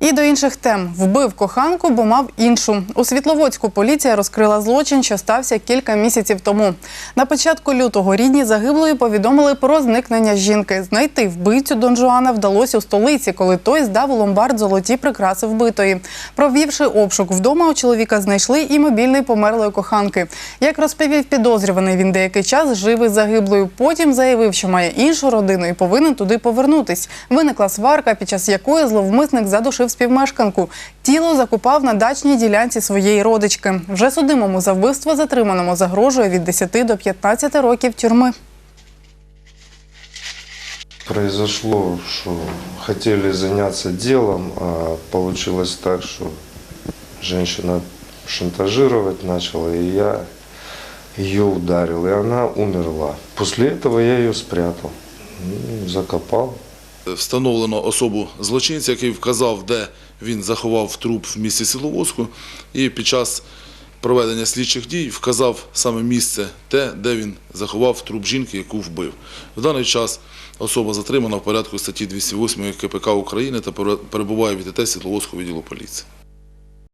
І до інших тем вбив коханку, бо мав іншу. У Світловодську поліція розкрила злочин, що стався кілька місяців тому. На початку лютого рідні загиблої повідомили про зникнення жінки. Знайти вбивцю Дон Жуана вдалося у столиці, коли той здав у ломбард золоті прикраси вбитої. Провівши обшук вдома, у чоловіка знайшли і мобільний померлої коханки. Як розповів підозрюваний, він деякий час жив із загиблою. Потім заявив, що має іншу родину і повинен туди повернутись. Виникла сварка, під час якої зловмисник задушив співмешканку. Тіло закупав на дачній ділянці своєї родички. Вже судимому за вбивство затриманому загрожує від 10 до 15 років тюрми. Произошло, что хотели заняться делом, а получилось так, что женщина шантажировать начала, и я ее ударил, и она умерла. После этого я ее спрятал, закопал. Встановлено особу злочинця, який вказав, де він заховав труп в місті Сіловодську, і під час проведення слідчих дій вказав саме місце, те, де він заховав труп жінки, яку вбив. В даний час особа затримана в порядку статті 208 КПК України та перебуває в ІТТ Світловодського відділу поліції.